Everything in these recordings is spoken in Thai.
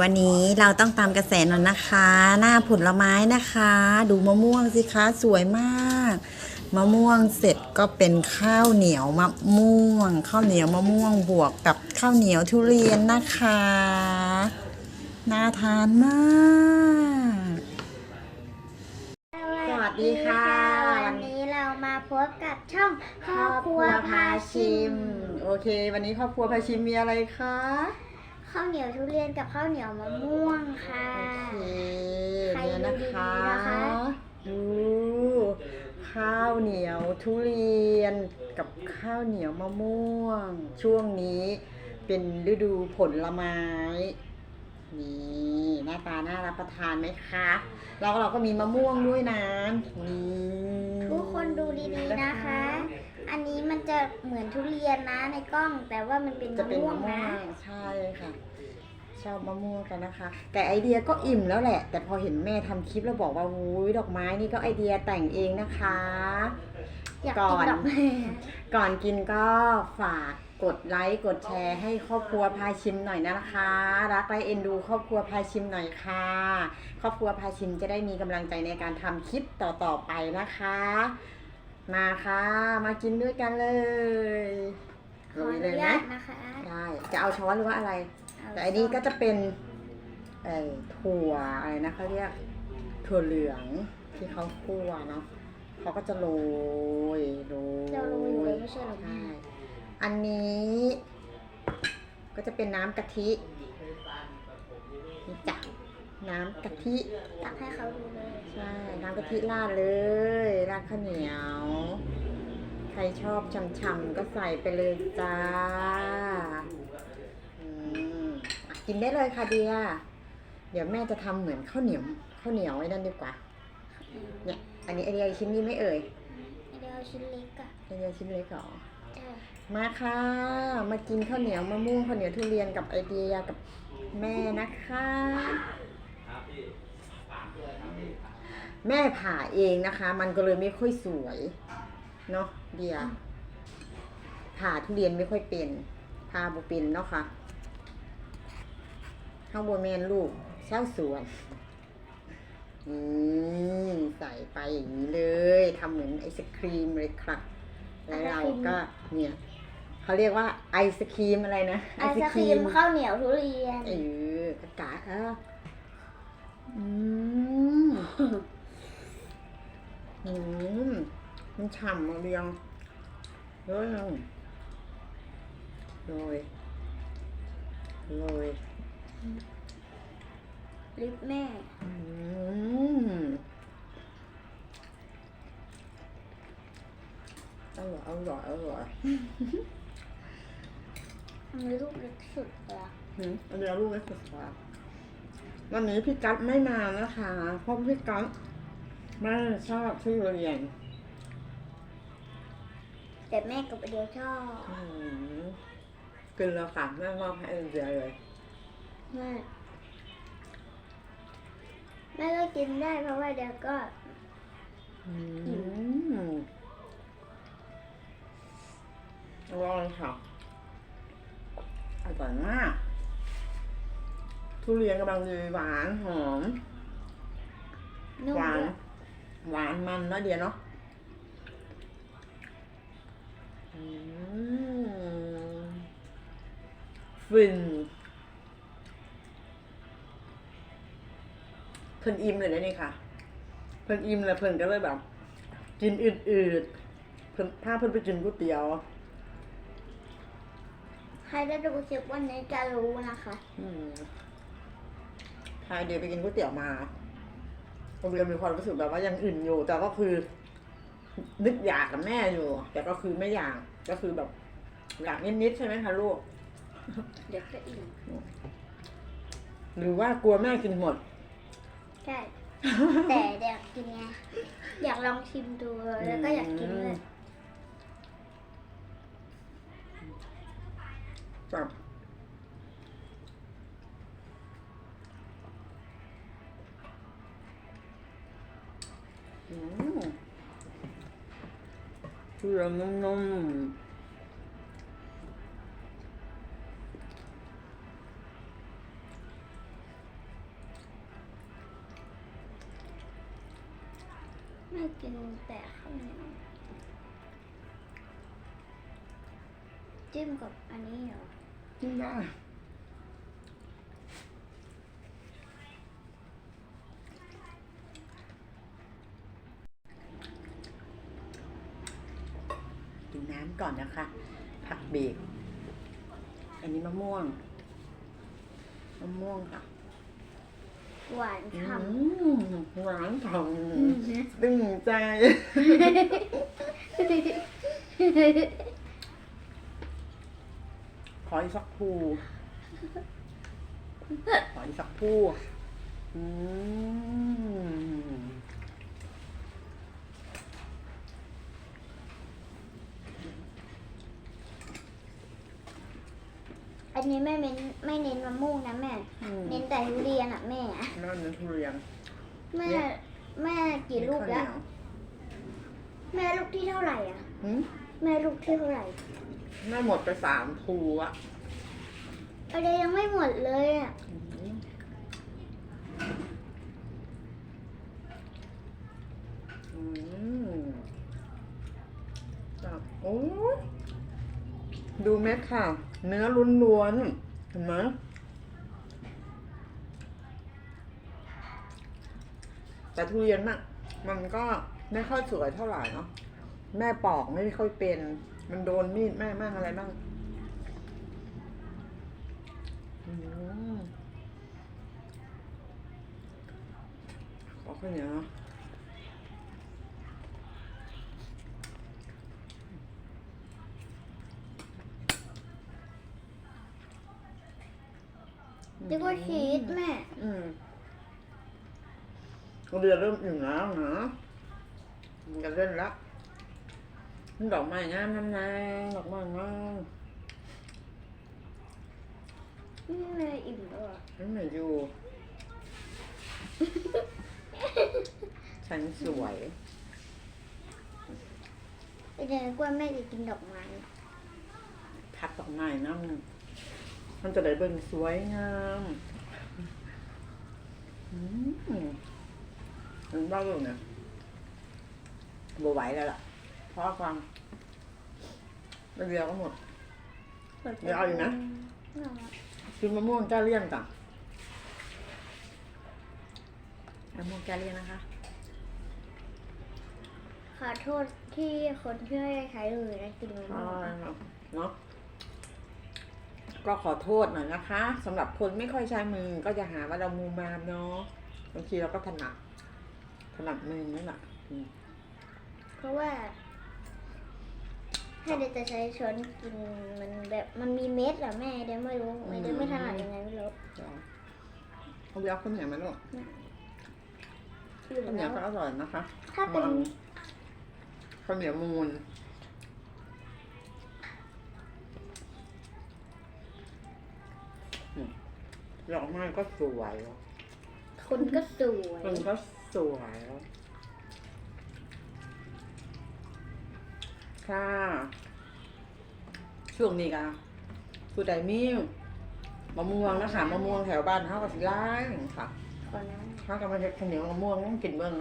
วันนี้เราต้องตามกระแสหน่อยนะคะ หน้าผลไม้นะคะ ดูมะม่วงสิคะสวยมาก มะม่วงเสร็จก็เป็นข้าวเหนียวมะม่วง ข้าวเหนียวมะม่วงบวกกับข้าวเหนียวทุเรียนนะคะ น่าทานมาก สวัสดีค่ะ วันนี้เรามาพบกับช่องครอบครัวพาชิม โอเค วันนี้ครอบครัวพาชิมมีอะไรคะ ข้าวเหนียวทุเรียนกับข้าวเหนียวมะม่วงค่ะ โอเคใครเนี่ยนะคะดูดีๆนะคะ ดูข้าวเหนียวทุเรียนกับข้าวเหนียวมะม่วง ช่วงนี้เป็นฤดูผลไม้ นี่หน้าตาน่ารับประทานไหมคะ แล้วเราก็มีมะม่วงด้วยนะนี่ทุกคนดูดีๆนะคะ อันนี้มันจะเหมือนทุเรียนนะในกล้อง แต่ว่ามันเป็นจะมะเป็นม่วมะงม่วนะ งใช่ค่ะ ชอบมะม่วงกันนะคะ แต่ไอเดียก็อิ่มแล้วแหละ แต่พอเห็นแม่ทำคลิปแล้วบอกว่าอุ้ยดอกไม้นี่ก็ไอเดียแต่งเองนะคะ อยากก่กิอนนดอกไม้ ก่อนกินก็ฝากกดไลค์กดแชร์ให้ครอบครัวพาชิมหน่อยนะคะ รักและเอ็นดูครอบครัวพาชิมหน่อยค่ะ ครอบครัวพาชิมจะได้มีกำลังใจในการทำคลิปต่อๆไปนะคะ มาค่ะ มากินด้วยกันเลยขอลุอยเลนุยญานะตนะคะ ได้จะเอาช้อนหรือว่าอะไรเอาแต่อันนี้ก็จะเป็นเอ่อถั่วอะไรนะเขาเรียกถั่วเหลืองที่เขาคั่วเนาะเขาก็จะโรยโรยเรารู้อยู่เลยไม่ใช่เหรอ ใช่อันนี้ ก็จะเป็นน้ำกะทินี่จ้ะน้ำกะทิ ตักให้เขาดูเลย ใช่น้ำกะทิราดเลยราดข้าวเหนียว ใครชอบช่ำๆก็ใส่ไปเลยจ้าอืมอะกินได้เลยค่ะเดียเดี๋ยวแม่จะทำเหมือนข้าวเหนียวข้าวเหนียวไอ้นั่นดีกว่า เนี่ย อันนี้ไอเดียชิ้นนี้ไม่เอ่ยเดี๋ยวเอาชิ้นเล็กอะไอเดียชิ้นเล็กเหรอใช่มาค่ะ มากินข้าวเหนียวมะม่วงข้าวเหนียวทุเรียนกับไอเดียกับแม่นะคะ แม่ผ่าเองนะคะ มันก็เลยไม่ค่อยสวยเนาะเดียผ่าทุเรียนไม่ค่อยเป็นผ่าบ่เป็นเนาะค่ะข้างบนแมนลูกเช้าสวนอืมใส่ไปอย่างนี้เลยทำเหมือนไอศครีมเลยค่ะแล้วเราก็เนี่ยเขาเรียกว่าไอศครีมอะไรนะไอศครีมข้าวเหนียวทุเรียนเออกระกาเอออืม อืมมันฉ่ำมาเรียงเฮ้ยโรยโรยลิปแม่ อืมอร่อยอร่อยอร่อยทำไมลูกเล็กสุดเลยอะหืมอันเดียวลูกไม่สุดค่ะวันนี้พี่กั๊ดไม่มานะคะเพราะพี่กั๊ด ไม่ชอบทุเรียนแต่แม่กับเดียวชอบอืมกินแล้วค่ะแม่มอบให้อันเดียวเลยแม่แม่ก็กินได้เพราะว่าเดี๋ยวก็อืมอร่อยค่ะอร่อยมากทุเรียนกำลังดีหวานหอมนุ่มหวานด้วย หวานมันแล้วเดียวเนาะอืมฟินเพิ่นอิ่มเลยนะนี่ค่ะ เพิ่นอิ่มแล้วเพิ่นก็เลยแบบ กินอืดๆเพิ่นพาเพิ่นไปกินก๋วยเตี๋ยว ใครได้ดูคลิปวันนี้จะรู้นะคะ อืมพาเดียวไปกินก๋วยเตี๋ยวมา โรงเรียนมีความรู้สึกแบบว่ายังอื่นอยู่ แต่ก็คือ นึกอยากกับแม่อยู่ แต่ก็คือไม่อยากก็คือแบบ อยากนิดๆใช่ไหมคะลูก เดี๋ยวก็อิ่มหรือว่ากลัวแม่กินหมด ใช่แต่อยากกินไงอยากลองชิมดูแล้วก็อยากกินเลยจับ เชื่อมนุ่มไม่กินแต่ข้าวเหนียวจิ้มกับอันนี้เหรอจิ้มได้ กินน้ำก่อนนะคะ ผักเบรกอันนี้มะม่วง มะม่วงค่ะ หวานอืฉ่มหวานฉ่ำำตึงใจ ขออีกสักภูขออีกสักภูอืม นนี้แม่เน้นไม่เน้นมะม่วงนะแม่ อืมเน้นแต่ทุเรียนอะแม่นั่นเป็นทุเรียนแม่เนี่ยแม่กี่ลูกแล้วข้าวเหนียแม่ลูกที่เท่าไหร่อะ หืมแม่ลูกที่เท่าไหร่แม่หมดไปสามภูอะอะไรยังไม่หมดเลยอะ อืมอืมจับโอ้ย ดูเม็ดค่ะ เนื้อล้วนๆเห็นไหมแต่ทุเรียนน่ะ มันก็ไม่ค่อยสวยเท่าไหร่เนาะแม่ปอกไม่ค่อยเป็น มันโดนมีดแม่มั่งอะไรมั่งอขอข้าวเหนียวเนาะ นึกว่าชีสแม่ อืมโรงเรียนเริ่มอิ่มแล้วนะมันจะเล่นละดอกไม้งามน้ำนางดอกไม้งามนี่แม่อิ่มแล้วอะนั่นเหมือนอยู่ ฉันสวยไอเด็กว่าแม่จะกินดอกไม้ พัดดอกไม้น้ำ มันจะได้เบิ่งสวยงามอืมมันบ้าเลยเนี่ยบไหวแล้วล่ะเพราะความเรียวก็หมด เดี๋ยวเอาอีกนะเอาอะกินมะม่วงแก้เลี่ยนจ้ะมะม่วงแก้เลี่ยนนะคะ ขอโทษที่คนที่ไม่ได้ใช้เลยนะกินมะม่ใช่วงครับเนาะ ก็ขอโทษหน่อยนะคะสำหรับคนไม่ค่อยใช้มือก็จะหาว่าเรามูมามเนาะบางทีเราก็ถนัดถนัดมือนั่นแหละอืมเพราะว่าถ้าเด็กจะใช้ช้อนกินมันแบบมันมีเม็ดอะแม่เดี๋ยวไม่รู้ไม่เดี๋ยวไม่ถนัดยังไงไม่รู้เดี๋ยวเอาเดี๋ยวข้าวเหนียวไหมลูกอยู่ข้าวเหนีแล้ยววก็อร่อยนะคะ ถ้าเป็นวางข้าวเหนียวมูน ดอกไม้ก็สวยคนก็สวยมันก็สวยค่ะ ช่วงนี้กันผู้ใดมีมะม่วงนะคะมะม่วงแถวบ้านเขาก็สิไล่ค่ะคนนั้นเขาก็มาเฮ็ดข้าวเหนียวมะม่วงต้องกินเบิ่ง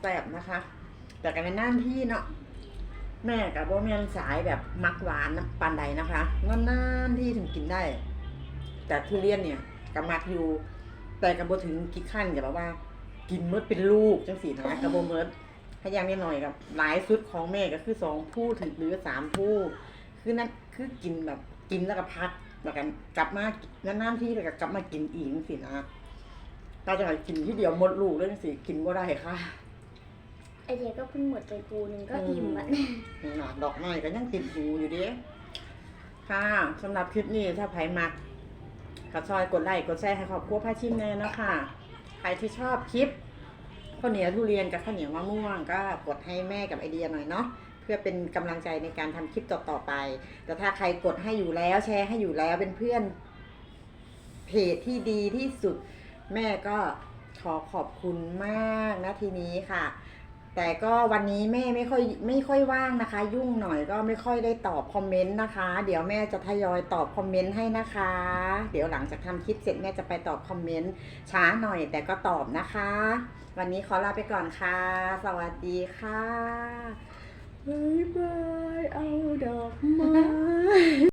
แซ่บนะคะ แต่กันเป็นหน้าที่เนาะแม่กับพ่อแม่นสายแบบมักหวานนะปานใดนะคะนานๆที่ถึงกินได้ แต่ทุเรียนเนี่ย กับมักอยู่ แต่กับบ่ถึงกี่ขั้นกับแบบว่า กินเมื่อเป็นลูกจังสีนะกับโบเมิร์ดพยายามนิดหน่อยกับ หลายสุดของแม่ก็คือสองผู้ถึงหรือสามผู้คือนั่นคือกินแบบกินแล้วก็พักแล้วกันกลับมานานๆที่แล้วก็กลับมากินอีกจังสินะเราจะให้กินที่เดียวหมดลูกเลยจังสิกินก็ได้ค่ะไอเดียก็เพิ่งหมดไปปูหนึ่งก็อิ่มอะน่ะดอกไม้ก็ยังติดหูอยู่เดิค่ะสำหรับคลิปนี้ถ้าใครมัก ก็ซอยกดไลค์กดแชร์ให้ครอบครัวพาชิมแน่นะคะใครที่ชอบคลิปข้าวเหนียวทุเรียนกับข้าวเหนียวมะม่วง ก็กดให้แม่กับไอเดียหน่อยเนาะเพื่อเป็นกำลังใจในการทำคลิปต่อๆไป แต่ถ้าใครกดให้อยู่แล้วแชร์ให้อยู่แล้วเป็นเพื่อนเพจที่ดีที่สุด แม่ก็ขอขอบคุณมากนะทีนี้ค่ะ แต่ก็วันนี้แม่ไม่ค่อยไม่ค่อยว่างนะคะ ยุ่งหน่อยก็ไม่ค่อยได้ตอบคอมเมนต์นะคะ เดี๋ยวแม่จะทยอยตอบคอมเมนต์ให้นะคะ เดี๋ยวหลังจากทำคลิปเสร็จแม่จะไปตอบคอมเมนต์ช้าหน่อย แต่ก็ตอบนะคะ วันนี้ขอลาไปก่อนค่ะ สวัสดีค่ะบ๊ายบายเอาดอกไม้